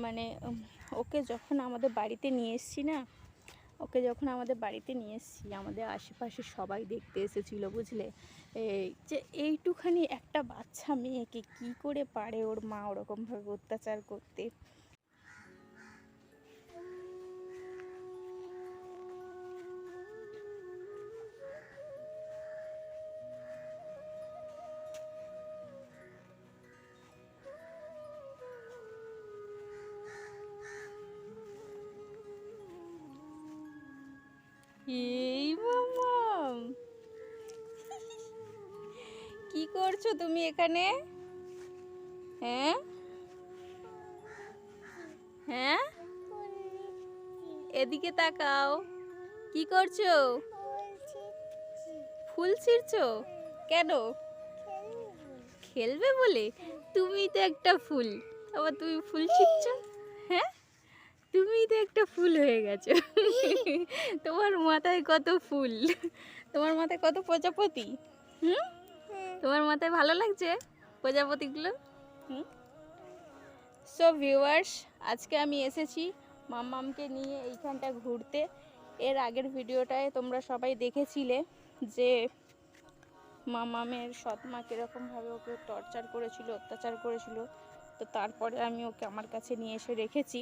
মানে ওকে যখন আমাদের বাড়িতে নিয়ে এসছি না, ওকে যখন আমাদের বাড়িতে নিয়ে এসছি, আমাদের আশেপাশে সবাই দেখতে এসেছিল, বুঝলে? এই যে এইটুখানি একটা বাচ্চা মেয়েকে কি করে পারে ওর মা ওরকমভাবে অত্যাচার করতে? করছ তুমি এখানে? হ্যাঁ? হ্যাঁ? এদিকে তাকাও। কি করছ? ফুল ছিঁড়ছো? কেন? খেলবে বলে? তুমি তো একটা ফুল। আবার তুমি ফুল ছিঁড়ছো? হ্যাঁ? তুমি তো একটা ফুল হয়ে গেছো। তোমার মাথায় কত ফুল? তোমার মাথায় কত প্রজাপতি? হুম? তোমার মাথায় ভালো লাগছে প্রজাপতিগুলো? হুম? সো ভিউয়ার্স আজকে আমি এসেছি মাম্মামকে নিয়ে এইখানটা ঘুরতে। এর আগের ভিডিওটায় তোমরা সবাই দেখেছিলে যে মামামের সৎমা কীরকমভাবে ওকে টর্চার করেছিল, অত্যাচার করেছিল। তো তারপরে আমি ওকে আমার কাছে নিয়ে এসে রেখেছি।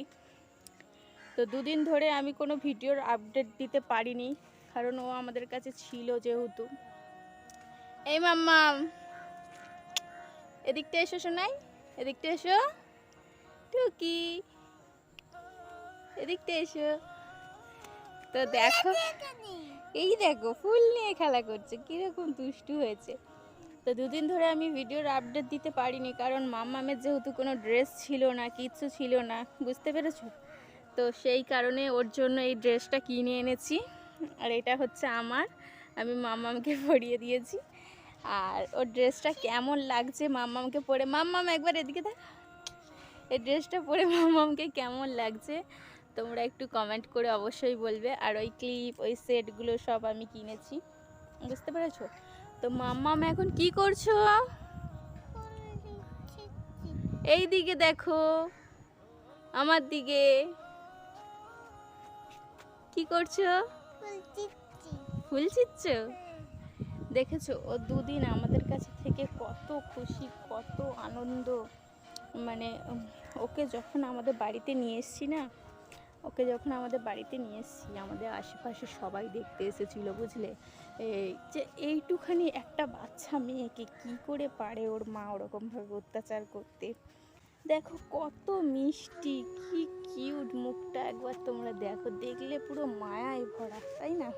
তো দুদিন ধরে আমি কোনো ভিডিওর আপডেট দিতে পারিনি, কারণ ও আমাদের কাছে ছিল যেহেতু। এই মাম্মাম এদিকটা এসো শোনাই এদিকটা এসো টুকি এদিকটা এসো তো দেখো। এই দেখো ফুল নিয়ে খেলা করছে। কীরকম দুষ্টু হয়েছে। তো দুদিন ধরে আমি ভিডিওর আপডেট দিতে পারিনি কারণ মাম্মামের যেহেতু কোনো ড্রেস ছিল না কিচ্ছু ছিল না বুঝতে পেরেছ? তো সেই কারণে ওর জন্য এই ড্রেসটা কিনে এনেছি। আর এটা হচ্ছে আমার। আমি মাম্মামকে পরিয়ে দিয়েছি। আর ওর ড্রেসটা কেমন লাগছে মাম্মামকে পরে মাম্মাম একবার এদিকে দেখ। এই ড্রেসটা পরে মাম্মামকে কেমন লাগছে তোমরা একটু কমেন্ট করে অবশ্যই বলবে। আর ওই ক্লিপ ওই সেটগুলো সব আমি কিনেছি। বুঝতে পেরেছ? তো মাম্মাম এখন কি করছ? এই দিকে দেখো আমার দিকে। কি করছ? ফুল ছিচ্ছ দেখেছ? ও দুদিন আমাদের কাছে থেকে কত খুশি, কত আনন্দ। মানে ওকে যখন আমাদের বাড়িতে নিয়ে এসছি না, ওকে যখন আমাদের বাড়িতে নিয়ে এসছি, আমাদের আশেপাশে সবাই দেখতে এসেছিল, বুঝলে? এই যে এইটুখানি একটা বাচ্চা মেয়েকে কি করে পারে ওর মা ওরকমভাবে অত্যাচার করতে? দেখো কত মিষ্টি, কি কিউট মুখটা একবার তোমরা দেখো, দেখলে পুরো মায়ায় ভরা, তাই না?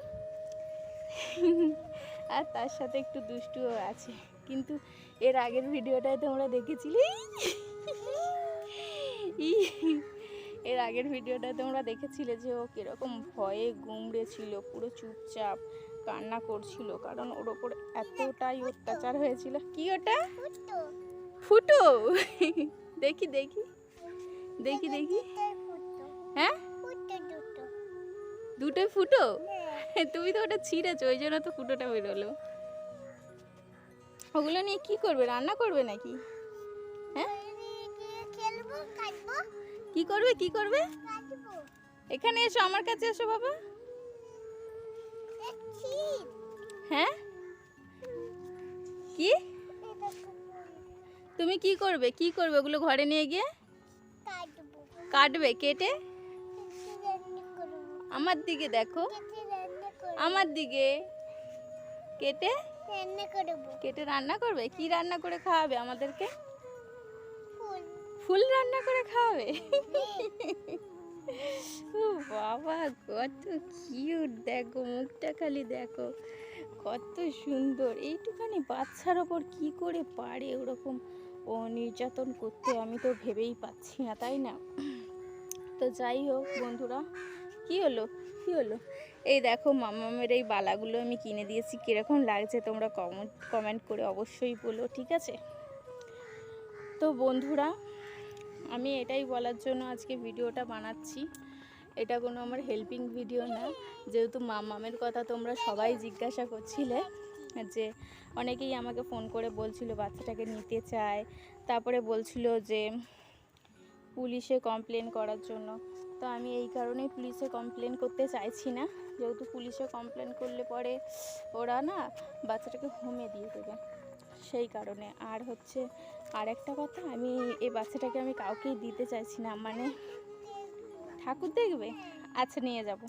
আর তার সাথে একটু দুষ্টুও আছে। কিন্তু এর আগের ভিডিওটায় তোমরা দেখেছিলে? এর আগের ভিডিওটা তোমরা দেখেছিলে যে ও কীরকম ভয়ে গুমড়ে ছিল পুরো চুপচাপ কান্না করছিল কারণ ওর ওপর এতটাই অত্যাচার হয়েছিল। কি ওটা? ফুটো। দেখি দেখি। দেখি দেখি। হ্যাঁ? দুটোই ফুটো? তুমি তো ওটা ছিঁড়েছো, ওই জন্য তো ফুটোটা বেরোলো। ওগুলো নিয়ে কি করবে? রান্না করবে নাকি? হ্যাঁ? কি করবে? কি করবে? এখানে এসো, আমার কাছে এসো বাবা। হ্যাঁ? কি? তুমি কি করবে? কি করবে ওগুলো ঘরে নিয়ে গিয়ে? কাটবে, কেটে? আমার দিকে দেখো। আমার দিকে কেটে কেটে রান্না করবে? কি রান্না করে খাওয়াবে আমাদেরকে? ফুল। রান্না করে খাওয়াবে? ও বাবা কত কিউট দেখো মুখটা খালি দেখো। কত সুন্দর। এইটুখানি বাচ্চার ওপর কি করে পারে ওরকম? ও নির্যাতন করতে আমি তো ভেবেই পাচ্ছি না তাই না? তো যাই হোক বন্ধুরা কি হলো? কি হলো? এই দেখো মামামের এই বালাগুলো আমি কিনে দিয়েছি। কীরকম লাগছে তোমরা কমেন্ট কমেন্ট করে অবশ্যই বলো, ঠিক আছে? তো বন্ধুরা, আমি এটাই বলার জন্য আজকে ভিডিওটা বানাচ্ছি। এটা কোনো আমার হেল্পিং ভিডিও না। যেহেতু মামামের কথা তোমরা সবাই জিজ্ঞাসা করছিলে, যে অনেকেই আমাকে ফোন করে বলছিল বাচ্চাটাকে নিতে চায়। তারপরে বলছিল যে পুলিশে কমপ্লেন করার জন্য। তো আমি এই কারণেই পুলিশে কমপ্লেন করতে চাইছি না। যেহেতু পুলিশে কমপ্লেন করলে পরে ওরা না বাচ্চাটাকে হোমে দিয়ে দেবে। সেই কারণে। আর হচ্ছে আর একটা কথা, আমি এই বাচ্চাটাকে আমি কাউকেই দিতে চাইছি না। মানে ঠাকুর দেখবে? আচ্ছা নিয়ে যাব।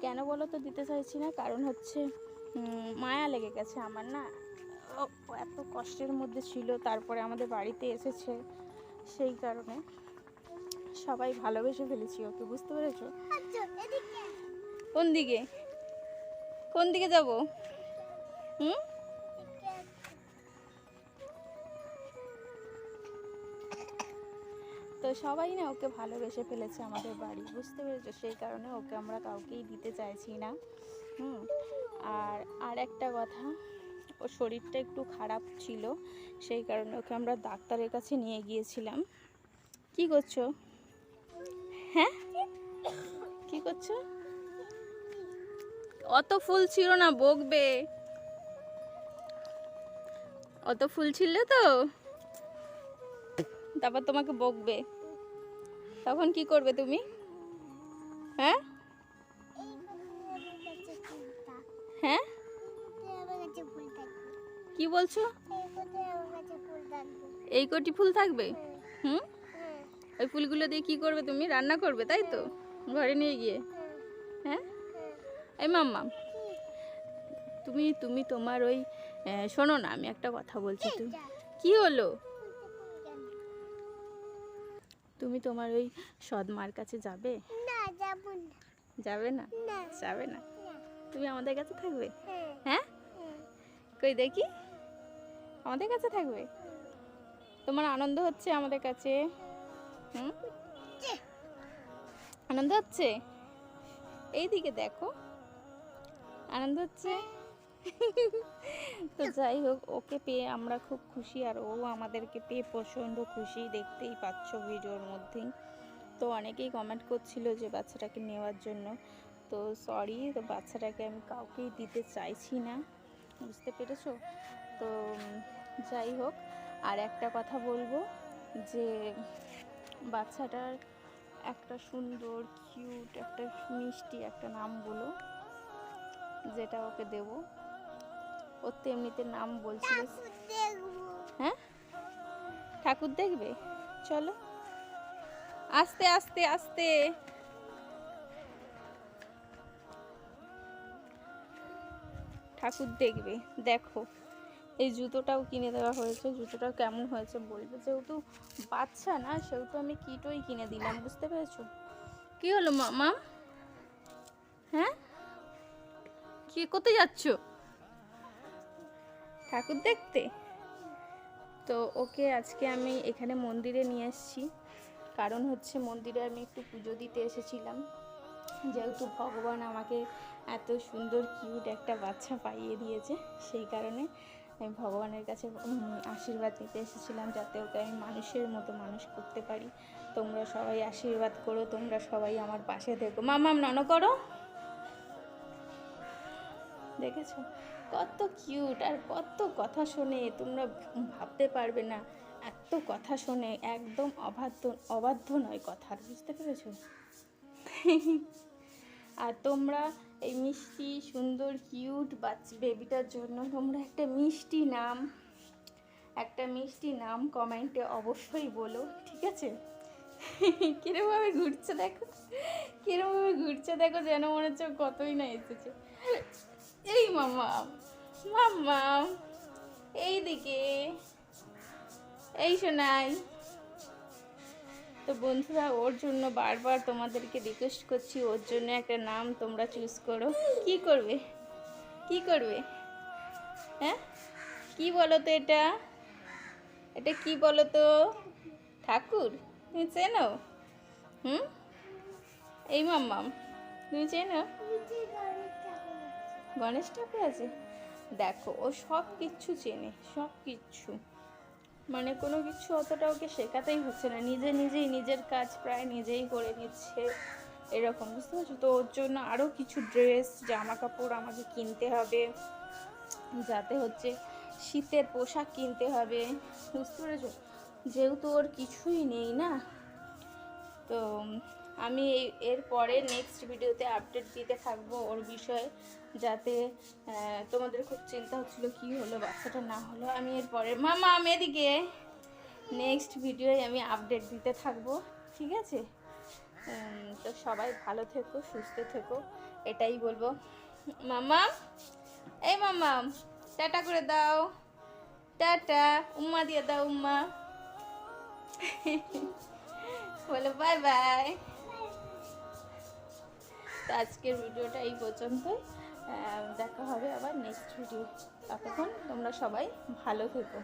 কেন বলো তো দিতে চাইছি না? কারণ হচ্ছে মায়া লেগে গেছে আমার না। এত কষ্টের মধ্যে ছিল, তারপরে আমাদের বাড়িতে এসেছে। সেই কারণে। সবাই ভালোবেসে ফেলেছি ওকে বুঝতে পেরেছ? কোন দিকে? কোন দিকে যাব? হুম? তো সবাই না ওকে ভালোবেসে ফেলেছে আমাদের বাড়ি বুঝতে পেরেছ? সেই কারণে ওকে আমরা কাউকেই দিতে চাইছি না। হুম? আর আর একটা কথা ওর শরীরটা একটু খারাপ ছিল সেই কারণে ওকে আমরা ডাক্তারের কাছে নিয়ে গিয়েছিলাম। কি করছ? করছ অত ফুল ছিল না বকবে। অত ফুল ছিল তো? তারপর তোমাকে বকবে। তখন কি করবে তুমি? হ্যাঁ? হ্যাঁ? কি বলছো? এই কটি ফুল থাকবে? হুম? ওই ফুলগুলো দিয়ে কি করবে তুমি? রান্না করবে তাই তো? ঘরে নিয়ে গিয়ে? হ্যাঁ? এই মাম্মা তুমি তুমি তোমার ওই শোনো না আমি একটা কথা বলছি তুমি। কি হলো? তুমি তোমার ওই সদমার কাছে যাবে? যাবে না। যাবে না? তুমি আমাদের কাছে থাকবে? হ্যাঁ। কই দেখি? আমাদের কাছে থাকবে? তোমার আনন্দ হচ্ছে আমাদের কাছে? হুম? আনন্দ হচ্ছে? এইদিকে দেখো। আনন্দ হচ্ছে। তো যাই হোক, ওকে পেয়ে আমরা খুব খুশি আর ও আমাদেরকে পেয়ে প্রচণ্ড খুশি। দেখতেই পাচ্ছ ভিডিওর মধ্যেই। তো অনেকেই কমেন্ট করছিল যে বাচ্চাটাকে নেওয়ার জন্য। তো সরি তো বাচ্চাটাকে আমি কাউকেই দিতে চাইছি না। বুঝতে পেরেছ? তো যাই হোক, আর একটা কথা বলব যে বাচ্চাটার একটা সুন্দর কিউট একটা মিষ্টি একটা নাম বলো যেটা ওকে দেব। ওর তো এমনিতে নাম বলছিল। হ্যাঁ? ঠাকুর দেখবে? চলো। আস্তে আস্তে আস্তে। ঠাকুর দেখবে দেখো। এই জুতোটাও কিনে দেওয়া হয়েছে জুতোটা কেমন হয়েছে বলবে? যেহেতু বাচ্চা না সেহেতু আমি কিটোই কিনে দিলাম বুঝতে পেরেছ? কি হলো মামা হ্যাঁ? কি কোথায় যাচ্ছ? ঠাকুর দেখতে। তো ওকে আজকে আমি এখানে মন্দিরে নিয়ে এসেছি কারণ হচ্ছে মন্দিরে আমি একটু পুজো দিতে এসেছিলাম। যেহেতু ভগবান আমাকে এত সুন্দর কিউট একটা বাচ্চা পাইয়ে দিয়েছে, সেই কারণে আমি ভগবানের কাছে আশীর্বাদ নিতে এসেছিলাম যাতে ওকে আমি মানুষের মতো মানুষ করতে পারি। তোমরা সবাই আশীর্বাদ করো, তোমরা সবাই আমার পাশে থেকো। মামাম নন করো। দেখেছ? কত কিউট আর কত কথা শোনে, তোমরা ভাবতে পারবে না। এত কথা শোনে, একদম অবাধ্য অবাধ্য নয় কথার, বুঝতে পেরেছ? আর তোমরা এই মিষ্টি, সুন্দর কিউট বাচ্চা বেবিটার জন্য তোমরা একটা মিষ্টি নাম, একটা মিষ্টি নাম কমেন্টে অবশ্যই বলো, ঠিক আছে? কিরমভাবে ঘুরছে দেখো? কিরমভাবে ঘুরছে দেখো যেন মনে হচ্ছে কতই না এসেছে। এই মামা মাম্মা এই দিকে এই শোনাই তো বন্ধুরা, ওর জন্য বারবার তোমাদেরকে রিকোয়েস্ট করছি, ওর জন্য একটা নাম তোমরা চুজ করো। কি করবে? কি করবে? হ্যাঁ? কি বলো তো এটা? এটা কি বলো তো ঠাকুর? তুমি চেনো? হুম? এই মাম্মাম, তুমি চেনো? গণেশ ঠাকুর আছে। দেখো, ও সব কিচ্ছু চেনে সব কিচ্ছু মানে কোনো কিছু অতটা ওকে শেখাতেই হচ্ছে না। নিজে নিজেই নিজের কাজ প্রায় নিজেই করে নিচ্ছে এরকম, বুঝতে পারছ? তো ওর জন্য আরও কিছু ড্রেস জামা কাপড় আমাকে কিনতে হবে, যাতে হচ্ছে শীতের পোশাক কিনতে হবে, বুঝতে পেরেছ? যেহেতু ওর কিছুই নেই না, তো আমি এই- এর পরে নেক্সট ভিডিওতে আপডেট দিতে থাকব ওর বিষয়ে, যাতে তোমাদের খুব চিন্তা হচ্ছিল কি হলো, বাচ্চাটা না হলো। আমি এরপরে মামা, আমি এদিকে নেক্সট ভিডিওয় আমি আপডেট দিতে থাকব, ঠিক আছে? তো সবাই ভালো থেকো, সুস্থ থেকো, এটাই বলব। মামা, এই মামা, টাটা করে দাও। টাটা, উম্মা দিয়ে দাও, উম্মা। বলো বাই বাই তো আজকের ভিডিওটা এই পর্যন্তই। দেখা হবে আবার নেক্সট ভিডিও ততক্ষণ তোমরা সবাই ভালো থেকো।